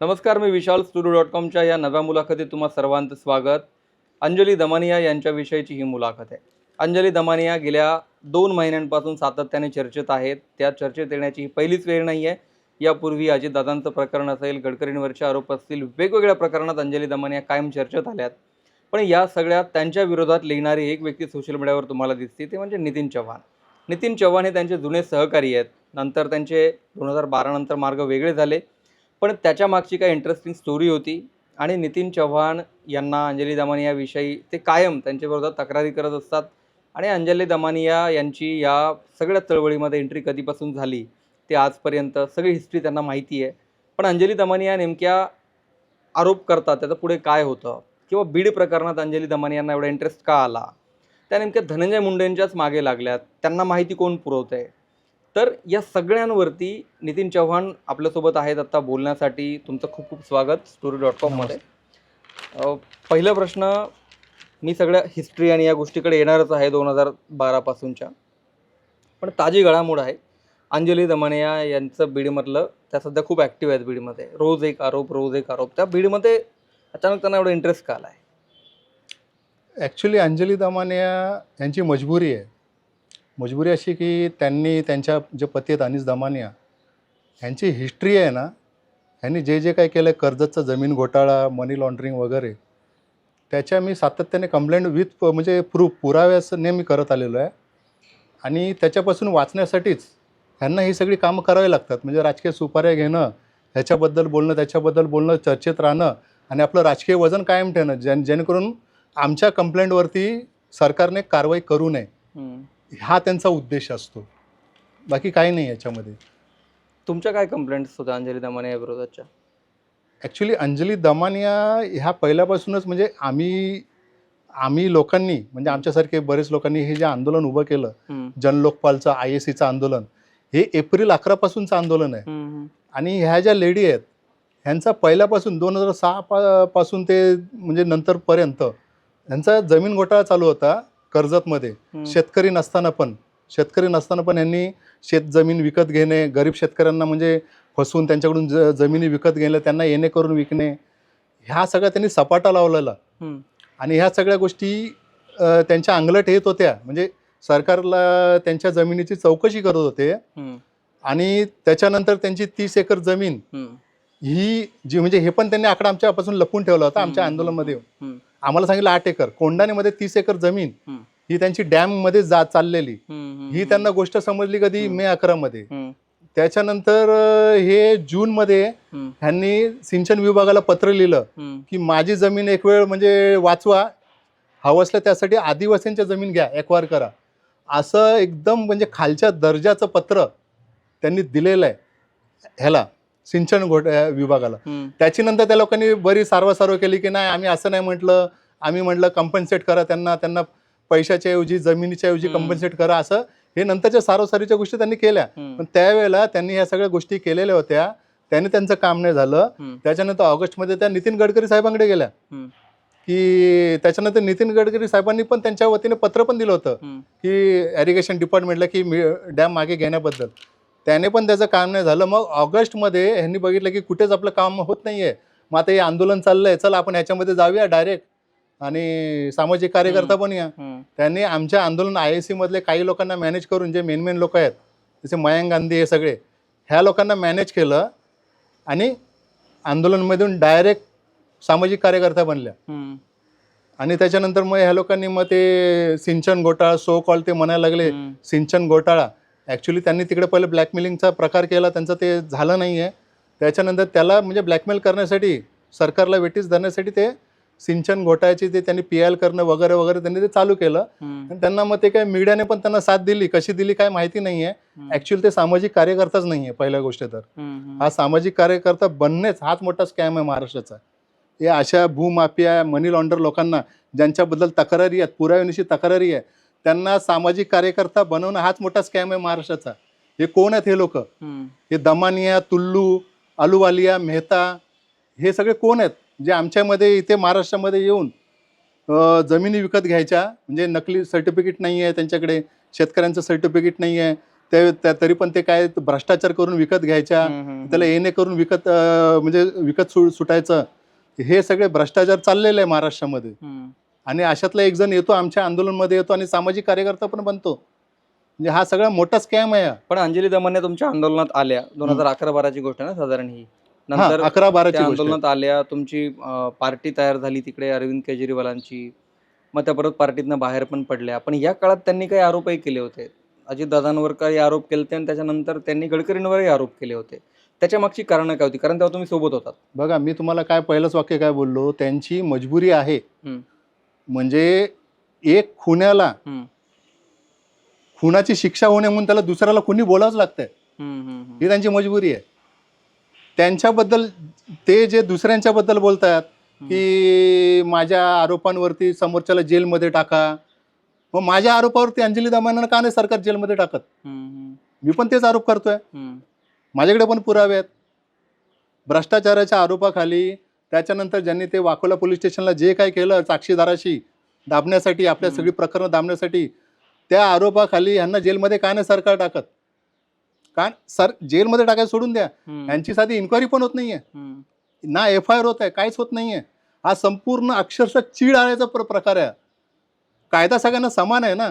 नमस्कार मी विशाल studio dot कॉमच्या या नव्या मुलाखतीत तुम्हा सर्वांचं स्वागत. अंजली दमानिया यांच्याविषयीची ही मुलाखत आहे. अंजली दमानिया गेल्या दोन महिन्यांपासून सातत्याने चर्चेत आहेत. त्या चर्चेत येण्याची ही पहिलीच वेळ नाही आहे. यापूर्वी अजितदादांचं प्रकरण असेल गडकरींवरचे आरोप असतील वेगवेगळ्या प्रकरणात अंजली दमानिया कायम चर्चेत आल्यात. पण या सगळ्यात त्यांच्या विरोधात लिहिणारी एक व्यक्ती सोशल मीडियावर तुम्हाला दिसते ते म्हणजे नितीन चव्हाण. नितीन चव्हाण हे त्यांचे जुने सहकारी आहेत. नंतर त्यांचे दोन हजार बारानंतर मार्ग वेगळे झाले. पण त्याच्या मागची काही इंटरेस्टिंग स्टोरी होती आणि नितीन चव्हाण यांना अंजली दमानियाविषयी ते कायम त्यांच्याबरोबर तक्रारी करत असतात. आणि अंजली दमानिया यांची या सगळ्या चळवळीमध्ये एंट्री कधीपासून झाली ते आजपर्यंत सगळी हिस्ट्री त्यांना माहिती आहे. पण अंजली दमानिया नेमक्या आरोप करतात त्याचं पुढे काय होतं? किंवा बीड प्रकरणात अंजली दमानियांना एवढा इंटरेस्ट का आला? त्या नेमक्या धनंजय मुंडेंच्याच मागे लागल्यात. त्यांना माहिती कोण पुरवत आहे तर या सगळ्यांवरती नितीन चव्हाण आपल्यासोबत आहेत आत्ता बोलण्यासाठी. तुमचं खूप खूप स्वागत स्टोरी डॉट कॉममध्ये पहिला प्रश्न मी सगळ्या हिस्ट्री आणि या गोष्टीकडे येणारच आहे दोन हजार बारापासूनच्या पण ताजी घडामोड आहे. अंजली दमानिया यांचं बीडमधलं त्या सध्या खूप ॲक्टिव्ह आहेत बीडमध्ये. रोज एक आरोप रोज एक आरोप. त्या बीडमध्ये अचानक त्यांना एवढा इंटरेस्ट का आला आहे ॲक्च्युली अंजली दमानिया यांची मजबुरी आहे. मजबुरी अशी की त्यांनी त्यांच्या जे पती आहेत अनिस दमानिया ह्यांची हिस्ट्री आहे ना ह्यांनी जे जे काही केलं कर्जतचा जमीन घोटाळा मनी लॉन्ड्रिंग वगैरे त्याच्या मी सातत्याने कंप्लेंट विथ म्हणजे प्रूफ पुराव्यास नेहमी करत आलेलो आहे. आणि त्याच्यापासून वाचण्यासाठीच ह्यांना ही सगळी कामं करावी लागतात. म्हणजे राजकीय सुपाऱ्या घेणं ह्याच्याबद्दल बोलणं त्याच्याबद्दल बोलणं चर्चेत राहणं आणि आपलं राजकीय वजन कायम ठेवणं जेणे जेणेकरून आमच्या कंप्लेंटवरती सरकारने कारवाई करू नये. हा त्यांचा उद्देश असतो. बाकी काही नाही याच्यामध्ये. तुमच्या काय कंप्लेंट्स होत्या अंजली दमानिया विरोधाच्या? ॲक्च्युली अंजली दमानिया ह्या पहिल्यापासूनच म्हणजे आम्ही आम्ही लोकांनी म्हणजे आमच्यासारखे बरेच लोकांनी हे जे आंदोलन उभं केलं. जनलोकपालचं आय एस सीचं आंदोलन हे एप्रिल अकरापासूनचं आंदोलन आहे. आणि ह्या ज्या लेडी आहेत ह्यांचा पहिल्यापासून दोन हजार सहा पासून ते म्हणजे नंतरपर्यंत ह्यांचा जमीन घोटाळा चालू होता. कर्जतमध्ये. शेतकरी नसताना पण शेतकरी नसताना पण यांनी शेत जमीन विकत घेणे गरीब शेतकऱ्यांना म्हणजे फसवून त्यांच्याकडून ज जमिनी विकत घेणे त्यांना येणे करून विकणे ह्या सगळ्या त्यांनी सपाटा लावलेला. आणि ह्या सगळ्या गोष्टी त्यांच्या अंगलट येत होत्या म्हणजे सरकारला त्यांच्या जमिनीची चौकशी करत होते. आणि त्याच्यानंतर त्यांची तीस एकर जमीन. ही जी म्हणजे हे पण त्यांनी आकडा आमच्यापासून लपून ठेवला होता आमच्या आंदोलनामध्ये. आम्हाला सांगितलं आठ एकर कोंडाणेमध्ये तीस एकर जमीन. ही त्यांची डॅममध्ये जा चाललेली. ही त्यांना गोष्ट समजली कधी. मे अकरा मध्ये. त्याच्यानंतर हे जून मध्ये. ह्यांनी सिंचन विभागाला पत्र लिहिलं. की माझी जमीन एक वेळ म्हणजे वाचवा हवं असलं त्यासाठी आदिवासींच्या जमीन घ्या एक्वायर करा असं एकदम म्हणजे खालच्या दर्जाचं पत्र त्यांनी दिलेलं आहे ह्याला सिंचन घोट विभागाला. त्याची नंतर त्या लोकांनी बरी सारवासारव केली की नाही आम्ही असं नाही म्हटलं आम्ही म्हटलं कंपन्सेट करा त्यांना त्यांना पैशाच्या ऐवजी जमिनीच्या ऐवजी. कंपन्सेट करा असं हे नंतरच्या सारवासारीच्या गोष्टी त्यांनी केल्या. पण त्यावेळेला त्यांनी ह्या सगळ्या गोष्टी केलेल्या होत्या त्याने त्यांचं काम नाही झालं. त्याच्यानंतर ऑगस्टमध्ये त्या नितीन गडकरी साहेबांकडे गेल्या. की त्याच्यानंतर नितीन गडकरी साहेबांनी पण त्यांच्या वतीने पत्र पण दिलं होतं. की ॲरिगेशन डिपार्टमेंटला की डॅम मागे घेण्याबद्दल त्याने पण त्याचं काम नाही झालं. मग ऑगस्टमध्ये ह्यांनी बघितलं की कुठेच आपलं काम होत नाही आहे मग आता हे आंदोलन चाललं आहे चला आपण ह्याच्यामध्ये जाऊया डायरेक्ट आणि सामाजिक कार्यकर्ता पण या. त्यांनी आमच्या आंदोलन आय एस सीमधले काही लोकांना मॅनेज करून जे मेन मेन लोक आहेत जसे मयंक गांधी हे सगळे ह्या लोकांना मॅनेज केलं आणि आंदोलनमधून डायरेक्ट सामाजिक कार्यकर्ता बनल्या. आणि त्याच्यानंतर मग ह्या लोकांनी मग ते सिंचन घोटाळा सो कॉल ते म्हणायला लागले. सिंचन घोटाळा ॲक्च्युली त्यांनी तिकडे पहिले ब्लॅकमेलिंगचा प्रकार केला त्यांचं ते झालं नाही आहे त्याच्यानंतर त्याला म्हणजे ब्लॅकमेल करण्यासाठी सरकारला वेटीस धरण्यासाठी ते सिंचन घोटाळ्याची ते त्यांनी पी एल करणं वगैरे वगैरे त्यांनी ते चालू केलं. आणि त्यांना मग ते काय मीडियाने पण त्यांना साथ दिली कशी दिली काय माहिती नाही आहे. ॲक्च्युली ते सामाजिक कार्यकर्ताच नाही आहे पहिल्या गोष्ट तर. हा सामाजिक कार्यकर्ता बनणेच हाच मोठा स्कॅम आहे महाराष्ट्राचा या अशा भूमाफिया मनी लॉन्डर लोकांना ज्यांच्याबद्दल तक्रारी आहेत पुराव्यानिशी तक्रारी आहे त्यांना सामाजिक कार्यकर्ता बनवणं हाच मोठा स्कॅम आहे महाराष्ट्राचा. हे कोण आहेत हे लोक. हे दमानिया तुल्लू अलुवालिया मेहता हे सगळे कोण आहेत? जे आमच्यामध्ये इथे महाराष्ट्रामध्ये येऊन जमिनी विकत घ्यायच्या म्हणजे नकली सर्टिफिकेट नाही आहे त्यांच्याकडे शेतकऱ्यांचं सर्टिफिकेट नाही आहे ते तरी पण ते काय भ्रष्टाचार करून विकत घ्यायच्या त्याला येणे करून विकत म्हणजे विकत सुटायचं हे सगळे भ्रष्टाचार चाललेले आहे महाराष्ट्रामध्ये. आणि अशातला एक जण येतो आमच्या आंदोलनमध्ये येतो आणि सामाजिक कार्यकर्ता पण बनतो. म्हणजे हा सगळा मोठा स्कॅम आहे. हा. पण अंजली दमाने तुमच्या आंदोलनात आल्या. दोन हजार अकरा बाराची गोष्ट आहे ना साधारण ही. नंतर हा, अकरा बाराची त्या गोष्ट आहे. आंदोलनात आल्या तुमची अं, पार्टी तयार झाली तिकडे अरविंद केजरीवालांची. मग त्या परत पार्टीतनं बाहेर पण पडल्या. पण या काळात त्यांनी काही आरोपही केले होते. अजितदादांवर काही आरोप केले होते आणि त्याच्यानंतर त्यांनी गडकरींवरही आरोप केले होते. त्याच्या मागची कारणं काय होती? कारण तेव्हा तुम्ही सोबत होतात. बघा मी तुम्हाला काय पहिलंच वाक्य काय बोललो? त्यांची मजबुरी आहे. हम्म. म्हणजे एक खुन्याला. खुनाची शिक्षा होणे म्हणून त्याला दुसऱ्याला खुनी बोलावंच लागतंय. ही त्यांची मजबुरी आहे. त्यांच्याबद्दल ते जे दुसऱ्यांच्याबद्दल बोलतात की माझ्या आरोपांवरती समोरच्याला जेलमध्ये टाका. मग माझ्या आरोपावरती अंजली दमाना का नाही सरकार जेलमध्ये टाकत? मी पण तेच आरोप करतोय. माझ्याकडे पण पुरावे आहेत. भ्रष्टाचाराच्या आरोपाखाली त्याच्यानंतर ज्यांनी ते वाकोला पोलीस स्टेशनला जे काय केलं साक्षीदाराशी दाबण्यासाठी आपल्या. सगळी प्रकरणं दाबण्यासाठी त्या आरोपाखाली यांना जेलमध्ये का नाही सरकार टाकत? का सर जेलमध्ये टाकायला सोडून द्या. यांची साधी इन्क्वायरी पण होत नाहीये. ना एफ आय आर होत आहे काहीच होत नाहीये. हा संपूर्ण अक्षरशः चीड आणायचा प्र प्रकार आहे. कायदा सगळ्यांना समान आहे ना?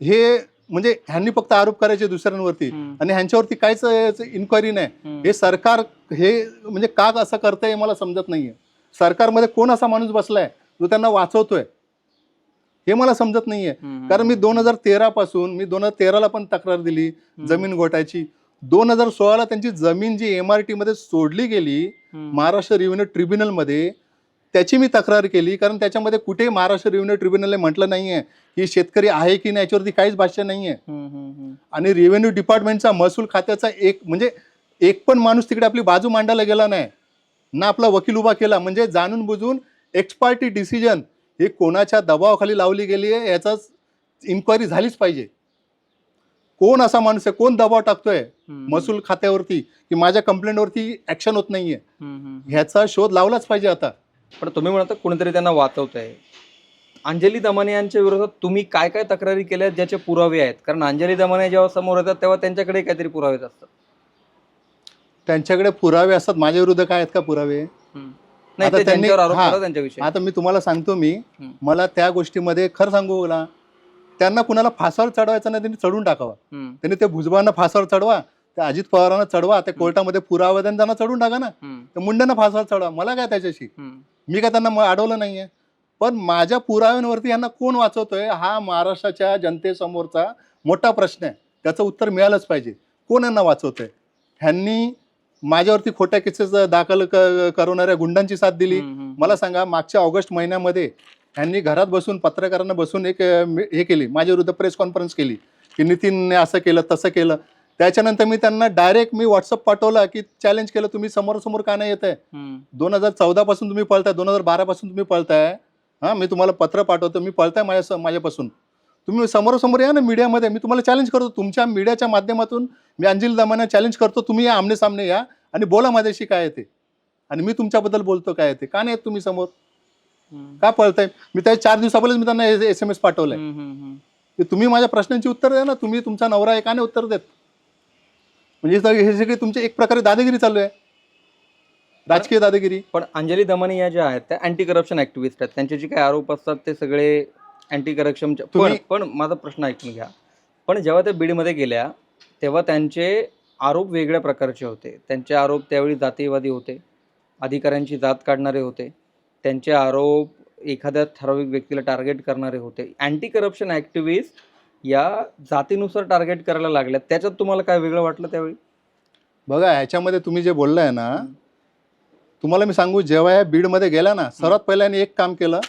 हे म्हणजे ह्यांनी फक्त आरोप करायचे दुसऱ्यांवरती. आणि ह्यांच्यावरती काहीच इन्क्वायरी नाही. हे सरकार हे म्हणजे का असं करतंय हे मला समजत नाहीये. सरकारमध्ये कोण असा माणूस बसलाय जो त्यांना वाचवतोय? हे मला समजत नाहीये. कारण मी दोन हजार तेरा पासून मी दोन हजार तेराला पण तक्रार दिली जमीन घोटायची. दोन हजार सोळाला त्यांची जमीन जी एम आर टी मध्ये सोडली गेली महाराष्ट्र रेव्हेन्यू ट्रिब्युनलमध्ये त्याची मी तक्रार केली कारण त्याच्यामध्ये कुठेही महाराष्ट्र रेव्हेन्यू ट्रिब्युनलने म्हटलं नाहीये की शेतकरी आहे की नाही याच्यावरती काहीच भाष्य हम्म, हम्म. आणि रेव्हेन्यू डिपार्टमेंटचा महसूल खात्याचा एक म्हणजे एक पण माणूस तिकडे आपली बाजू मांडायला गेला नाही. ना आपला वकील उभा केला म्हणजे जाणून बुजून एक्सपार्टी डिसिजन ही कोणाच्या दबावाखाली लावली गेली आहे याचाच इन्क्वायरी झालीच पाहिजे. कोण असा माणूस आहे कोण दबाव टाकतोय महसूल खात्यावरती की माझ्या कंप्लेंटवरती ऍक्शन होत नाहीये. ह्याचा शोध लावलाच पाहिजे आता. पण तुम्ही म्हणता कोणीतरी त्यांना वाचवत आहे अंजली दमाने यांच्या विरोधात तुम्ही काय काय तक्रारी केल्या ज्याचे पुरावे आहेत? कारण अंजली दमाने जेव्हा समोर येतात तेव्हा त्यांच्याकडे काहीतरी पुरावे असतात. त्यांच्याकडे पुरावे असतात. माझ्या विरुद्ध काय आहेत का पुरावे? नाही आता ते त्यांनी- त्यांच्यावर आरोप हा. करा त्यांच्याविषयी. आता मी तुम्हाला सांगतो मी. मला त्या गोष्टीमध्ये खरं सांगू मला त्यांना कुणाला फासावर चढवायचं नाही त्यांनी चढून टाकावा. हम्म, त्यांनी ते भुजबळांना फासावर चढवा. त्या अजित पवारांना चढवा त्या कोर्टामध्ये पुरावा आणि त्यांना चढून टाका ना. त्या मुंड्यांना फासावर चढवा. मला काय त्याच्याशी. मी काय त्यांना अडवलं नाहीये. पण माझ्या पुराव्यांवरती यांना कोण वाचवतोय हा महाराष्ट्राच्या जनतेसमोरचा मोठा प्रश्न आहे. त्याचं उत्तर मिळालंच पाहिजे. कोण यांना वाचवतोय? ह्यांनी माझ्यावरती खोट्या केसेस दाखल करवणाऱ्या गुंडांची साथ दिली. मला सांगा मागच्या ऑगस्ट महिन्यामध्ये यांनी घरात बसून पत्रकारांना बसून एक हे केली. माझ्या विरुद्ध प्रेस कॉन्फरन्स केली की नितीनने असं केलं तसं केलं. त्याच्यानंतर मी त्यांना डायरेक्ट मी व्हॉट्सअप पाठवला की चॅलेंज केलं तुम्ही समोरासमोर का नाही येत आहे? दोन हजार चौदा पासून तुम्ही पळताय दोन हजार बारा पासून तुम्ही पळताय. हां मी तुम्हाला पत्र पाठवतो मी पळताय माझ्या माझ्यापासून. तुम्ही समोरासमोर या ना मीडियामध्ये मी तुम्हाला चॅलेंज करतो. तुमच्या मीडियाच्या माध्यमातून मी अंजली दमाना चॅलेंज करतो तुम्ही या आमने सामने या आणि बोला माझ्याशी काय येते आणि मी तुमच्याबद्दल बोलतो काय येते का नाही येत तुम्ही समोर? का पळताय? मी त्या चार दिवसापर्यंत मी त्यांना एस एम एस पाठवलाय. की तुम्ही माझ्या प्रश्नांची उत्तर द्या ना तुम्ही तुमचा नवरा आहे का नाही उत्तर देत? म्हणजे हे सगळे- तुमचे एक प्रकारे दादागिरी चालू आहे. राजकीय दादागिरी. पण अंजली दमाने या ज्या आहेत त्या अँटी करप्शन ऍक्टिव्हिस्ट आहेत. त्यांचे जे काही आरोप असतात ते सगळे अँटी करप्शनचे पण पण माझा प्रश्न ऐकून घ्या. पण जेव्हा त्या बीडमध्ये गेल्या तेव्हा त्यांचे आरोप वेगळ्या प्रकारचे होते. त्यांचे आरोप त्यावेळी जातीयवादी होते. अधिकाऱ्यांची जात काढणारे होते. त्यांचे आरोप एखाद्या ठराविक व्यक्तीला टार्गेट करणारे होते. अँटी करप्शन ऍक्टिव्हिस्ट या जातीनुसार टार्गेट करायला लागल्या त्याच्यात तुम्हाला काय वेगळं वाटलं त्यावेळी? बघा ह्याच्यामध्ये तुम्ही जे बोललाय ना तुम्हाला मी सांगू जेव्हा या बीडमध्ये गेला ना सर्वात पहिल्याने एक काम केलं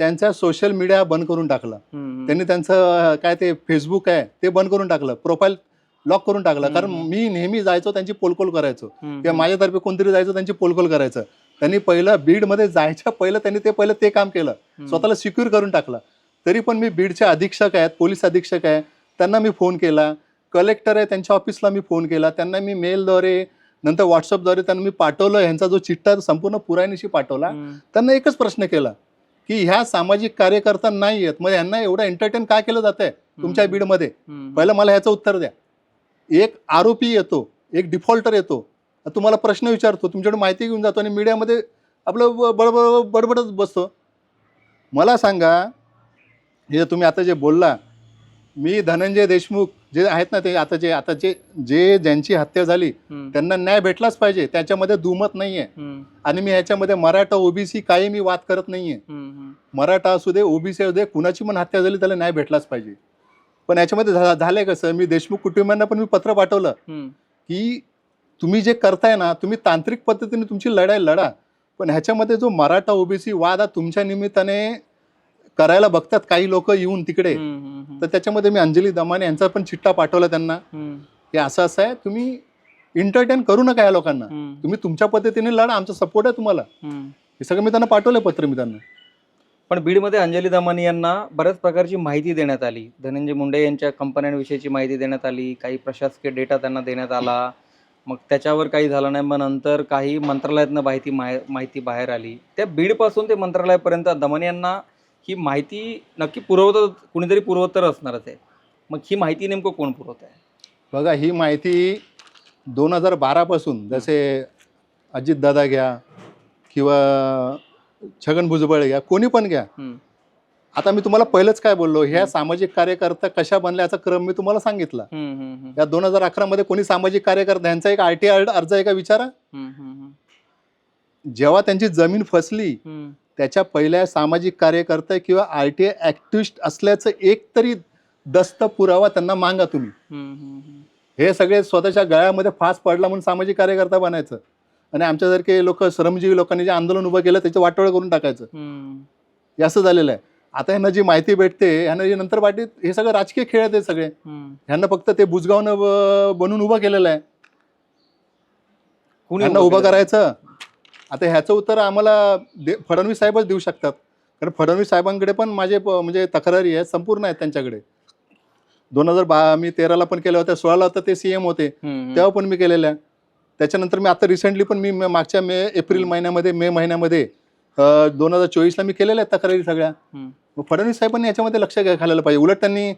त्यांचा सोशल मीडिया बंद करून टाकला. त्यांनी त्यांचं काय ते फेसबुक आहे ते बंद करून टाकलं प्रोफाईल लॉक करून टाकलं. कारण. मी नेहमी जायचो त्यांची पोलकोल करायचो. किंवा माझ्यातर्फे कोणतरी जायचं त्यांची पोलकोल करायचं. त्यांनी पहिलं बीडमध्ये जायच्या पहिलं त्यांनी ते पहिलं ते काम केलं. स्वतःला सिक्युअर करून टाकलं. तरी पण मी बीडचे अधीक्षक आहेत पोलीस अधीक्षक आहे. त्यांना मी फोन केला. कलेक्टर आहे त्यांच्या ऑफिसला मी फोन केला. त्यांना मी मेलद्वारे नंतर व्हॉट्सअपद्वारे त्यांना मी पाठवलं. ह्यांचा जो चिठ्ठा संपूर्ण पुरायनिशी पाठवला. त्यांना एकच प्रश्न केला की ह्या सामाजिक कार्यकर्ता नाही आहेत. मग यांना एवढं एंटरटेन काय केलं जात आहे तुमच्या. बीडमध्ये. पहिलं मला ह्याचं उत्तर द्या. एक आरोपी येतो एक डिफॉल्टर येतो. तुम्हाला प्रश्न विचारतो तुमच्याकडे माहिती घेऊन जातो आणि मीडियामध्ये आपलं बडबड बडबडच बसतो. मला सांगा हे जे तुम्ही आता जे बोलला मी धनंजय देशमुख जे आहेत ना ते आता जे आता जे जे ज्यांची हत्या झाली. त्यांना न्याय भेटलाच पाहिजे त्याच्यामध्ये दुमत नाही आहे हम्म. आणि मी ह्याच्यामध्ये मराठा ओबीसी काही मी वाद करत नाही आहे हम्म. हम्म. मराठा असू दे ओबीसी असू दे कुणाची पण हत्या झाली त्याला न्याय भेटलाच पाहिजे पण याच्यामध्ये झालंय कसं मी देशमुख कुटुंबियांना पण मी पत्र पाठवलं. की तुम्ही जे करताय ना तुम्ही तांत्रिक पद्धतीने तुमची लढाई लढा पण ह्याच्यामध्ये जो मराठा ओबीसी वाद हा तुमच्या निमित्ताने करायला बघतात काही लोक येऊन तिकडे. तर त्याच्यामध्ये मी अंजली दमाने यांचा पण चिठ्ठा पाठवला त्यांना. की असं असं आहे तुम्ही एंटरटेन करू नका या लोकांना. तुम्ही तुमच्या पद्धतीने लढा आमचा सपोर्ट आहे तुम्हाला. हे सगळं मी त्यांना पाठवलं पत्र मी त्यांना पण बीडमध्ये अंजली दमानी यांना बऱ्याच प्रकारची माहिती देण्यात आली धनंजय मुंडे यांच्या कंपन्यांविषयीची माहिती देण्यात आली काही प्रशासकीय डेटा त्यांना देण्यात आला मग त्याच्यावर काही झालं नाही मग नंतर काही मंत्रालयातनं माहिती माहे- माहिती बाहेर आली त्या बीडपासून ते मंत्रालयापर्यंत दमानी यांना ही माहिती नक्की पुरवत कुणीतरी पुरवत असणारच आहे मग ही माहिती नेमकं कोण पुरवत आहे बघा ही माहिती दोन हजार बारापासून जसे अजितदादा घ्या किंवा छगन भुजबळ घ्या कोणी पण घ्या. आता मी तुम्हाला पहिलंच काय बोललो ह्या सामाजिक कार्यकर्ता कशा बनल्या याचा क्रम मी तुम्हाला सांगितला. या दोन हजार अकरा मध्ये कोणी सामाजिक कार्यकर्ता यांचा एक आर टी अर्ज आहे का विचारा. जेव्हा त्यांची जमीन फसली. त्याच्या पहिल्या सामाजिक कार्यकर्ता किंवा आर टी आय ऍक्टिव्हिस्ट असल्याचं एक तरी दस्त पुरावा त्यांना मागा तुम्ही हम्म, हम्म, हम्म. हे सगळे स्वतःच्या गळ्यामध्ये फास पडला म्हणून सामाजिक कार्यकर्ता बनायचं आणि आमच्यासारखे लोक श्रमजीवी लोकांनी जे आंदोलन उभं केलं त्याचं वाटोळं करून टाकायचं. हे असं झालेलं आहे आता ह्यांना जी माहिती भेटते ह्यांना जे नंतर वाटेत हे सगळं राजकीय खेळ आहेत हे सगळे. ह्यांना फक्त ते बुजगावनं बनून उभं केलेलं आहे उभं? करायचं आता ह्याचं उत्तर आम्हाला दे फडणवीस साहेबच देऊ शकतात. कारण फडणवीस साहेबांकडे पण माझे म्हणजे तक्रारी आहेत संपूर्ण आहेत त्यांच्याकडे. दोन हजार बा मी तेराला पण केल्या होत्या सोळाला तर ते सीएम होते. तेव्हा पण मी केलेल्या. त्याच्यानंतर मी आता रिसेंटली पण मी मागच्या मे एप्रिल महिन्यामध्ये मे महिन्यामध्ये दोन हजार चोवीसला मी केलेल्या आहेत तक्रारी सगळ्या. फडणवीस साहेबांनी याच्यामध्ये लक्ष घालायला पाहिजे. उलट त्यांनी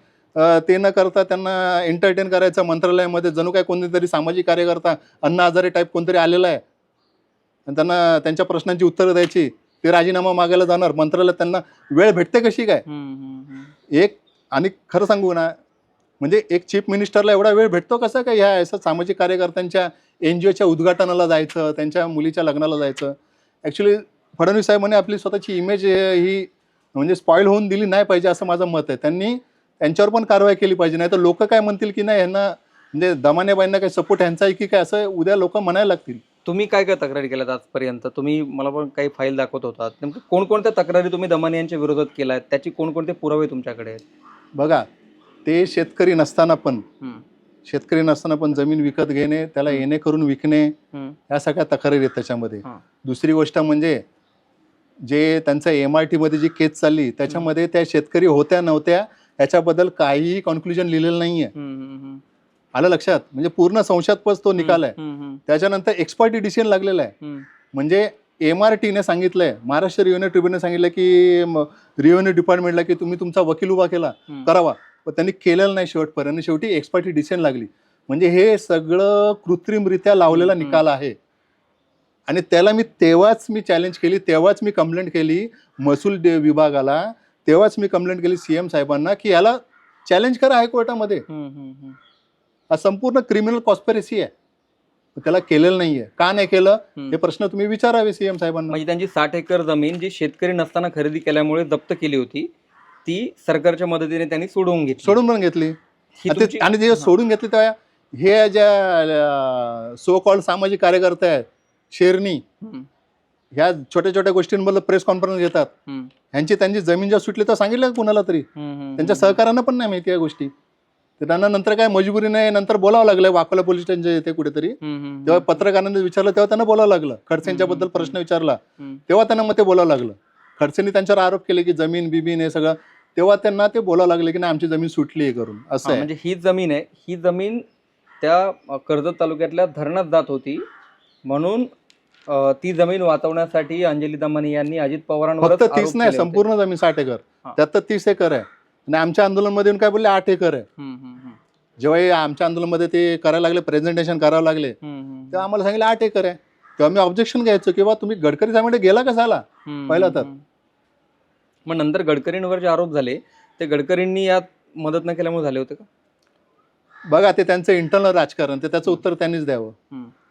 ते न करता त्यांना एंटरटेन करायचं मंत्रालयामध्ये. जणू काय कोणतरी सामाजिक कार्यकर्ता अण्णा हजारे टाईप कोणतरी आलेला आहे. आणि त्यांना त्यांच्या प्रश्नांची उत्तरं द्यायची ते राजीनामा मागायला जाणार मंत्रालयात त्यांना वेळ भेटते कशी काय. एक आणि खरं सांगू ना म्हणजे एक चीफ मिनिस्टरला एवढा वेळ भेटतो कसा काय ह्या असं सामाजिक कार्यकर्त्यांच्या एन जी ओच्या उद्घाटनाला जायचं त्यांच्या मुलीच्या लग्नाला जायचं? ॲक्च्युली फडणवीस साहेबांनी आपली स्वतःची इमेज ही म्हणजे स्पॉईल होऊन दिली नाही पाहिजे असं माझं मत आहे. त्यांनी त्यांच्यावर पण कारवाई केली पाहिजे नाही तर लोक काय म्हणतील की नाही यांना म्हणजे दमानेबाईंना काही सपोर्ट ह्यांचा आहे की काय असं उद्या लोक म्हणायला लागतील. तुम्ही काय काय तक्रारी केल्यात आजपर्यंत? तुम्ही मला पण काही फाईल दाखवत होतात. नेमकं कोणकोणत्या तक्रारी तुम्ही दमाने यांच्या विरोधात केल्या आहेत त्याची कोणकोणते पुरावे तुमच्याकडे आहेत? बघा ते शेतकरी नसताना पण हम्म, शेतकरी नसताना पण जमीन विकत घेणे त्याला येणे करून विकणे हम्म, ह्या सगळ्या तक्रारी आहेत त्याच्यामध्ये. हां. दुसरी गोष्ट म्हणजे जे त्यांचं एम आर टीमध्ये जी केस चालली त्याच्यामध्ये त्या शेतकरी होत्या नव्हत्या याच्याबद्दल काहीही कॉन्क्लुजन लिहिलेलं नाहीये. हम्म, हम्म, हम्म. आलं लक्षात? म्हणजे पूर्ण संशयास्पद तो निकाल आहे. त्याच्यानंतर एक्सपर्टी डिसिजन लागलेला आहे. म्हणजे एम आर टीने सांगितलंय महाराष्ट्र रिव्हन्यू ट्रिब्युनल सांगितलं की रिव्हन्यू डिपार्टमेंटला की तुम्ही तुमचा वकील उभा केला. करावा. पण त्यांनी केलेलं नाही शेवटपर्यंत शेवटी एक्सपर्टी डिसिजन लागली. म्हणजे हे सगळं कृत्रिमरित्या लावलेला. निकाल आहे. आणि त्याला मी तेव्हाच मी चॅलेंज केली तेव्हाच मी कंप्लेंट केली महसूल विभागाला तेव्हाच मी कंप्लेंट केली सीएम साहेबांना की याला चॅलेंज करा हायकोर्टामध्ये. हा संपूर्ण क्रिमिनल कॉन्स्पिरसी आहे. त्याला केलेलं नाहीये. का नाही केलं. हे प्रश्न तुम्ही विचारावे सीएम साहेबांना. म्हणजे त्यांची साठ एकर जमीन जी शेतकरी नसताना खरेदी केल्यामुळे जप्त केली होती ती सरकारच्या मदतीने त्यांनी सोडवून घेतली. सोडून पण घेतली. आणि जे. सोडून घेतले तेव्हा हे ज्या सो कॉल्ड सामाजिक कार्यकर्ते आहेत शेरणी ह्या छोट्या छोट्या गोष्टींबद्दल प्रेस कॉन्फरन्स घेतात. ह्यांची त्यांची जमीन जेव्हा सुटली तर सांगितलं कुणाला तरी? त्यांच्या. सहकार्यानं पण नाही माहिती या गोष्टी. तर त्यांना नंतर काय मजबुरी नाही नंतर बोलावं लागलं वाकोला पोलीस स्टेशन येते कुठेतरी. तेव्हा पत्रकारांनी विचारलं तेव्हा त्यांना बोलावं लागलं. खडसेंच्या बद्दल. प्रश्न विचारला. तेव्हा त्यांना मग ते बोलावं लागलं. खडसेंनी त्यांच्यावर आरोप केले की जमीन बिबीन हे सगळं. तेव्हा त्यांना ते बोलावं लागलं की नाही आमची जमीन सुटली आहे करून. असं आहे. म्हणजे ही जमीन आहे. ही जमीन त्या कर्जत तालुक्यातल्या धरणात जात होती. म्हणून ती जमीन वाचवण्यासाठी अंजली दमानी यांनी अजित पवारांवर फक्त तीस नाही संपूर्ण जमीन साठ एकर. त्यात तर तीस एकर आहे. आणि आमच्या आंदोलनमध्ये येऊन काय बोलले? आठ एकर आहे. जेव्हा हे आमच्या आंदोलनमध्ये ते करायला लागले प्रेझेंटेशन करावं लागले तेव्हा आम्हाला सांगितलं आठ एकर आहे. तेव्हा मी ऑब्जेक्शन घ्यायचो किंवा तुम्ही गडकरी साहेबांकडे गेला कसाला पहिला तर. मग नंतर गडकरींवर जे आरोप झाले ते गडकरींनी यात मदत न केल्यामुळे झाले होते का? बघा ते त्यांचं इंटरनल राजकारण ते त्याचं उत्तर त्यांनीच द्यावं.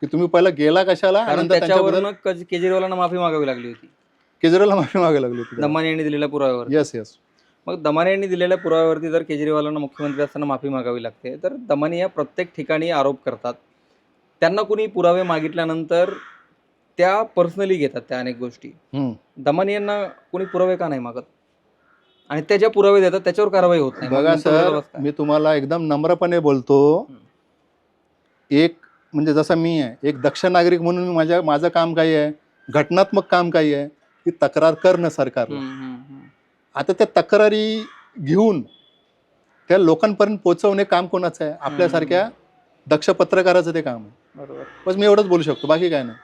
की तुम्ही पहिला गेला कशाला केजरीवालांना माफी मागावी लागली होती. केजरीवालला माफी मागायला लागली होती. दमानी यांनी दिलेल्या पुराव्यावर. येस येस मग दमानी यांनी दिलेल्या पुराव्यावरती जर केजरीवालांना मुख्यमंत्री असताना माफी मागावी लागते तर दमानी या प्रत्येक ठिकाणी आरोप करतात त्यांना कुणी पुरावे मागितल्यानंतर त्या पर्सनली घेतात त्या अनेक गोष्टी दमानी यांना कोणी पुरावे का नाही मागत आणि त्या ज्या पुरावे देतात त्याच्यावर कारवाई होत नाही बघा सर? मी तुम्हाला एकदम नम्रपणे बोलतो. एक म्हणजे जसं मी आहे एक दक्ष नागरिक म्हणून मी माझ्या माझं काम काही आहे घटनात्मक काम काही आहे की तक्रार करणं सरकारला. आता त्या तक्रारी घेऊन त्या लोकांपर्यंत पोहोचवणे काम कोणाचं आहे? आपल्यासारख्या दक्ष पत्रकाराचं ते काम आहे. बरोबर. बस मी एवढंच बोलू शकतो. बाकी काय नाही.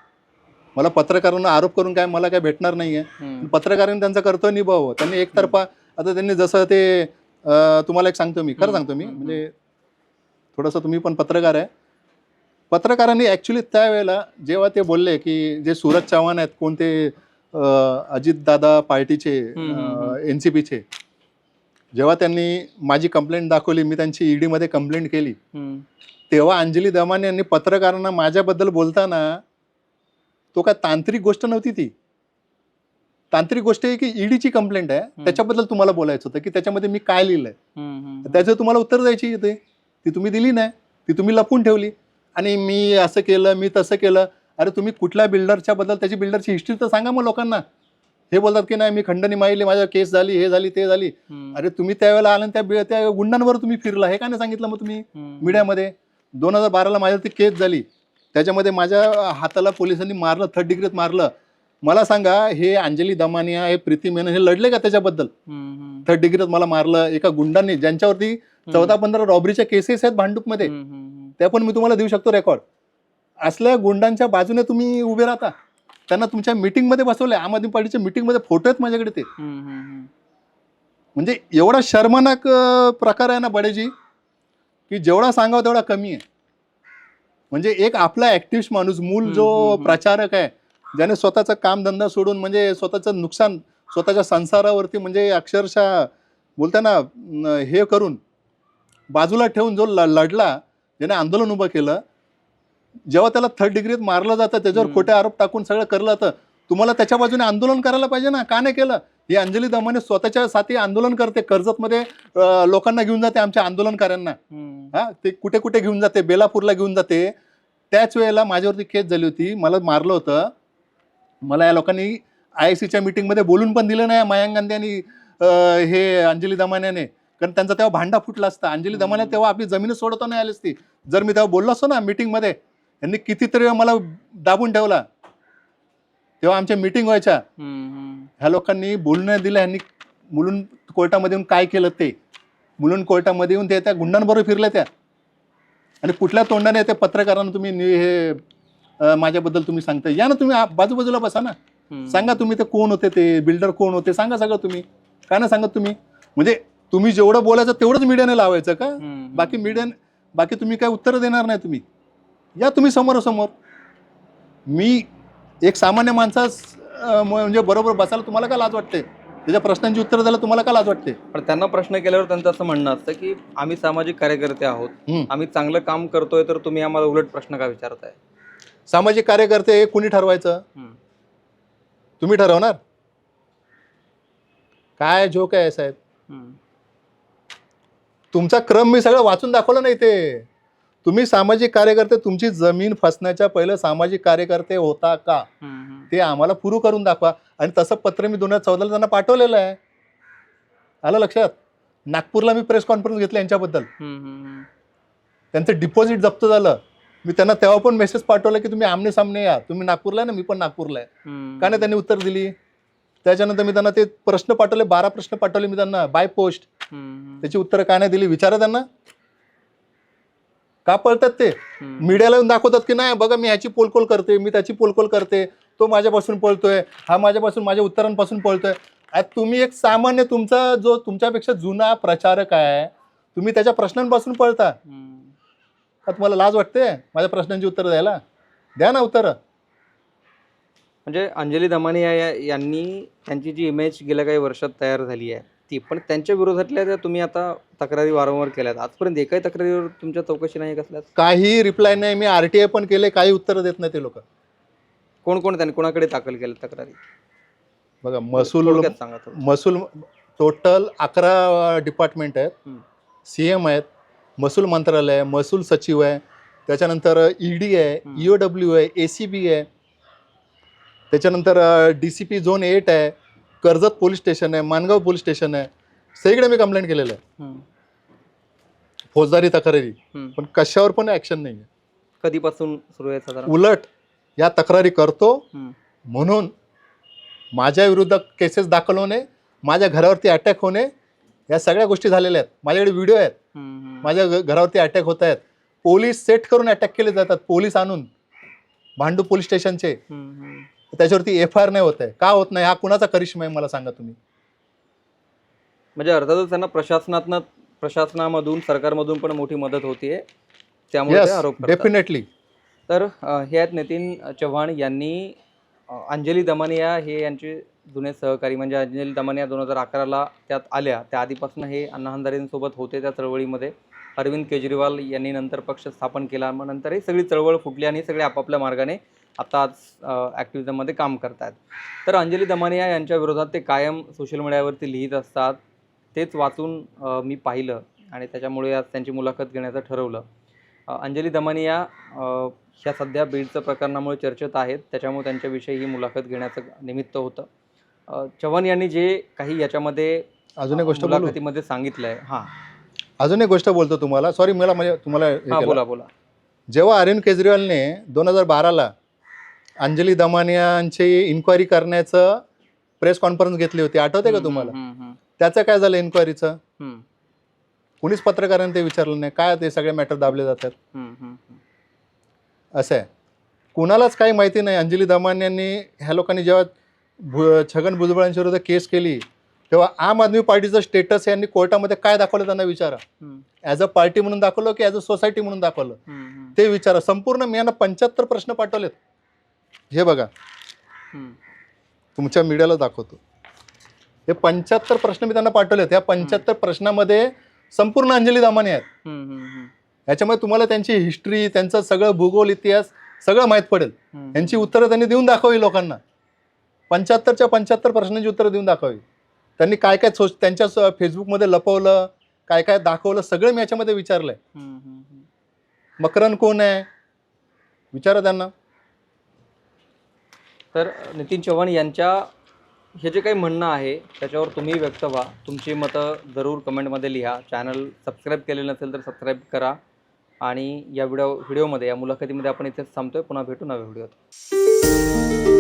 मला पत्रकारांना आरोप करून काय मला काय भेटणार नाही आहे. पत्रकारांनी त्यांचं कर्तव्य निभावं त्यांनी एकतर्फा आता त्यांनी जसं ते तुम्हाला एक सांगतो मी. खरं सांगतो मी. म्हणजे थोडंसं तुम्ही पण पत्रकार आहे. पत्रकारांनी ॲक्च्युली त्यावेळेला जेव्हा ते बोलले की जे सूरज चव्हाण आहेत कोणते अजितदादा पार्टीचे हम्म, हम्म, एन सी पीचे जेव्हा त्यांनी माझी कंप्लेंट दाखवली मी त्यांची ईडीमध्ये कंप्लेंट केली. तेव्हा अंजली दमाने यांनी पत्रकारांना माझ्याबद्दल बोलताना तो काय तांत्रिक गोष्ट नव्हती ती. तांत्रिक गोष्ट आहे की ईडीची कंप्लेंट आहे. त्याच्याबद्दल तुम्हाला बोलायचं होतं की त्याच्यामध्ये मी काय लिहिलंय. त्याचं तुम्हाला उत्तर द्यायची होते ती तुम्ही दिली नाही. ती तुम्ही लपून ठेवली. आणि मी असं केलं मी तसं केलं. अरे तुम्ही कुठल्या बिल्डरच्या बद्दल त्याची बिल्डरची हिस्ट्री तर सांगा मग लोकांना. हे बोलतात की नाही मी खंडणी माहिली माझ्या केस झाली हे झाली ते झाली. अरे तुम्ही त्यावेळेला आलं त्या त्या गुंडांवर तुम्ही फिरला हे का नाही सांगितलं मग तुम्ही. मीडियामध्ये. दोन हजार बाराला माझ्यावरती केस झाली. त्याच्यामध्ये माझ्या हाताला पोलिसांनी मारलं थर्ड डिग्रीत मारलं. मला सांगा हे अंजली दमानिया हे प्रीती मेनन हे लढले का त्याच्याबद्दल. थर्ड डिग्रीत मला मारलं एका गुंडांनी ज्यांच्यावरती चौदा पंधरा रॉबरीच्या केसेस आहेत भांडूपमध्ये. त्या पण मी तुम्हाला देऊ शकतो रेकॉर्ड. असल्या गुंडांच्या बाजूने तुम्ही उभे राहता त्यांना तुमच्या मीटिंगमध्ये बसवले आम आदमी पार्टीच्या मीटिंगमध्ये फोटो आहेत माझ्याकडे ते. म्हणजे एवढा शर्मनाक प्रकार आहे ना बडेजी की जेवढा सांगावं तेवढा कमी आहे म्हणजे एक आपला ऍक्टिव्ह माणूस मूल जो. प्रचारक आहे ज्याने स्वतःचा कामधंदा सोडून म्हणजे स्वतःचं नुकसान स्वतःच्या संसारावरती म्हणजे अक्षरशः बोलताना हे करून बाजूला ठेवून जो लढला ज्याने आंदोलन उभं केलं जेव्हा त्याला थर्ड डिग्रीत मारलं जातं त्याच्यावर. खोटे आरोप टाकून सगळं करलं जातं. तुम्हाला त्याच्या बाजूने आंदोलन करायला पाहिजे ना? का नाही केलं? ही अंजली दमाने स्वतःच्या साथी आंदोलन करते कर्जतमध्ये लोकांना घेऊन जाते आमच्या आंदोलनकाऱ्यांना. हम्म. हा ते कुठे कुठे घेऊन जाते? बेलापूरला घेऊन जाते. त्याच वेळेला माझ्यावरती केस झाली होती. मला मारलं होतं. मला या लोकांनी आय सीच्या मीटिंगमध्ये बोलून पण दिलं नाही मयांक गांधी आणि हे अंजली दमान्याने कारण त्यांचा तेव्हा भांडा फुटला असता. अंजली हम्म. दमाने तेव्हा आपली जमीनच सोडवता नाही आली असती. जर मी तेव्हा बोललो असतो ना मीटिंगमध्ये यांनी कितीतरी वेळा मला दाबून ठेवला. तेव्हा आमच्या मीटिंग व्हायच्या. ह्या लोकांनी बोलू नाही दिलं ह्यांनी मुलून कोर्टामध्ये येऊन काय केलं ते. मुलून कोर्टामध्ये येऊन ते त्या गुंडांबरोबर फिरल्या त्या. आणि कुठल्या तोंडाने त्या पत्रकारांना तुम्ही हे माझ्याबद्दल तुम्ही सांगता या ना तुम्ही बाजूबाजूला बसा ना. सांगा तुम्ही ते कोण होते ते बिल्डर कोण होते सांगा सगळं तुम्ही. काय ना सांगत तुम्ही? म्हणजे तुम्ही जेवढं बोलायचं तेवढंच मीडियाने लावायचं का? बाकी मीडिया बाकी तुम्ही काय उत्तर देणार नाही तुम्ही. या तुम्ही समोरासमोर. मी एक सामान्य माणसास अं, म्हणजे बरोबर बसायला तुम्हाला काय लाज वाटते? त्याच्या प्रश्नांची उत्तर द्यायला तुम्हाला काय लाज वाटते? पण त्यांना प्रश्न केल्यावर त्यांचं असं म्हणणं असतं की आम्ही सामाजिक कार्यकर्ते आहोत. आम्ही चांगलं काम करतोय तर तुम्ही आम्हाला उलट प्रश्न का विचारताय? सामाजिक कार्यकर्ते हे कुणी ठरवायचं. तुम्ही ठरवणार? काय जोक आहे साहेब. तुमचा क्रम मी सगळं वाचून दाखवलं नाही ते. तुम्ही सामाजिक कार्यकर्ते तुमची जमीन फसण्याच्या पहिलं सामाजिक कार्यकर्ते होता का. ते आम्हाला पुरू करून दाखवा. आणि तसं पत्र मी दोन हजार चौदाला त्यांना पाठवलेलं आहे. आलं लक्षात? नागपूरला मी प्रेस कॉन्फरन्स घेतली यांच्याबद्दल. त्यांचं डिपॉझिट जप्त झालं. मी त्यांना तेव्हा पण मेसेज पाठवला की तुम्ही आमने सामने या. तुम्ही नागपूरला आहे ना मी पण नागपूरला आहे. का नाही त्यांनी उत्तर दिली? त्याच्यानंतर मी त्यांना ते प्रश्न पाठवले बारा प्रश्न पाठवले मी त्यांना बाय पोस्ट. त्याची उत्तरं का नाही दिली? विचारा त्यांना. का पळतात ते. मीडियाला येऊन दाखवतात की नाही बघा मी ह्याची पोलकोल करते मी त्याची पोलकोल करते तो माझ्यापासून पळतोय हा माझ्यापासून माझ्या उत्तरांपासून पळतोय. आज तुम्ही एक सामान्य तुमचा जो तुमच्यापेक्षा जुना प्रचारक आहे तुम्ही त्याच्या प्रश्नांपासून पळता. का तुम्हाला लाज वाटते माझ्या प्रश्नांची उत्तरं द्यायला? द्या ना उत्तरं. म्हणजे अंजली दमानिया या यांनी त्यांची जी इमेज गेल्या काही वर्षात तयार झाली आहे ती पण त्यांच्या विरोधातल्या त्या तुम्ही आता तक्रारी वारंवार केल्यात आजपर्यंत एकही तक्रारीवर तुमच्या चौकशी नाही कसल्यात काही रिप्लाय नाही मी आर टी आय पण केले काही उत्तरं देत नाही ते लोक कोण कोण त्यांनी कोणाकडे दाखल केल्या तक्रारी बघा महसूल थोडक्यात सांगा थोडं. महसूल टोटल अकरा डिपार्टमेंट आहेत हम्म. सी एम आहेत महसूल मंत्रालय आहे महसूल सचिव आहे त्याच्यानंतर ई डी आहे हम्म. ई ओ डब्ल्यू आहे ए सी बी आहे त्याच्यानंतर D C P zone eight आहे कर्जत पोलीस स्टेशन आहे मानगाव पोलीस स्टेशन आहे सगळीकडे मी कंप्लेंट केलेलं आहे. फौजदारी तक्रारी हम्म. पण कशावर पण ॲक्शन नाही आहे कधीपासून सुरू आहे साधारण उलट या तक्रारी करतो हम्म. म्हणून माझ्या विरुद्ध केसेस दाखल होणे माझ्या घरावरती अटॅक होणे या सगळ्या गोष्टी झालेल्या आहेत माझ्याकडे व्हिडिओ आहेत हम्म, हम्म. माझ्या घ- घरावरती अटॅक होत आहेत पोलीस सेट करून अटॅक केले जातात पोलीस आणून भांडू पोलीस स्टेशनचे हम्म, हम्म. त्याच्यावरती एफ आय आर नाही होत आहे. का होत नाही? हा कुणाचा करिश्मा आहे मला सांगा तुम्ही. म्हणजे अर्थातच त्यांना प्रशासनातनं प्रशासनामधून सरकारमधून पण मोठी मदत होतीये. त्यामुळे ते आरोप करतात. डेफिनेटली तर अ, हे आहेत नितीन चव्हाण यांनी अ, अंजली दमानिया हे यांचे जुने सहकारी म्हणजे अंजली दमानिया दोन हजार अकराला त्यात आल्या. त्या आधीपासून हे अण्णा हंजारेंसोबत होते त्या चळवळीमध्ये. अरविंद केजरीवाल यांनी नंतर पक्ष स्थापन केला. मग नंतर ही सगळी चळवळ फुटली आणि सगळे आपापल्या मार्गाने आता आज ॲक्टिव्हिजममध्ये काम करतात तर अंजली दमानिया यांच्या विरोधात ते कायम सोशल मीडियावरती लिहित असतात. तेच वाचून मी पाहिलं आणि त्याच्यामुळे आज त्यांची मुलाखत घेण्याचं ठरवलं. अंजली दमानिया ह्या सध्या बीडचं प्रकरणामुळे चर्चेत आहेत. त्याच्यामुळे त्यांच्याविषयी ही मुलाखत घेण्याचं निमित्त होतं. चव्हाण यांनी जे काही याच्यामध्ये अजून एक गोष्ट मुलाखतीमध्ये सांगितलंय हां. अजून एक गोष्ट बोलतो तुम्हाला. सॉरी मला म्हणजे तुम्हाला. बोला बोला. जेव्हा अरविंद केजरीवालने दोन हजार बाराला अंजली दमानियांची इन्क्वायरी करण्याचं प्रेस कॉन्फरन्स घेतली होती. आठवते का तुम्हाला? त्याचं काय झालं इन्क्वायरीचं कुणीच पत्रकारांनी ते विचारलं नाही. काय ते सगळे मॅटर दाबले जातात. असं आहे. कुणालाच काही माहिती नाही. अंजली दमान यांनी ह्या लोकांनी जेव्हा भु छगन भुजबळांच्या केस केली तेव्हा आम आदमी पार्टीचं स्टेटस यांनी कोर्टामध्ये काय दाखवलं त्यांना विचारा. ॲज अ पार्टी म्हणून दाखवलं की ॲज अ सोसायटी म्हणून दाखवलं? ते विचारा. संपूर्ण मी यांना पंच्याहत्तर प्रश्न पाठवलेत. हे बघा. तुमच्या मीडियाला दाखवतो. हे पंच्याहत्तर प्रश्न मी त्यांना पाठवलेत. या पंच्याहत्तर प्रश्नामध्ये संपूर्ण अंजली दामाने आहेत. याच्यामुळे तुम्हाला त्यांची हिस्ट्री त्यांचं सगळं भूगोल इतिहास सगळं माहीत पडेल. यांची उत्तरं त्यांनी देऊन दाखवावी लोकांना. पंच्याहत्तरच्या पंच्याहत्तर प्रश्नांची उत्तरं देऊन दाखवावी. त्यांनी काय काय सोच त्यांच्या फेसबुकमध्ये लपवलं काय काय दाखवलं सगळं मी याच्यामध्ये विचारलंय. मकरन कोण आहे? विचारा त्यांना. तर नितीन चव्हाण यांच्या हे जे काही म्हणणं आहे त्याच्यावर तुम्ही व्यक्त व्हा. तुमची मतं जरूर कमेंटमध्ये लिहा. चॅनल सबस्क्राईब केलेलं नसेल तर सबस्क्राईब करा. आणि या व्हिडिओ व्हिडिओमध्ये या मुलाखतीमध्ये आपण इथेच थांबतोय. पुन्हा भेटू नव्या व्हिडिओत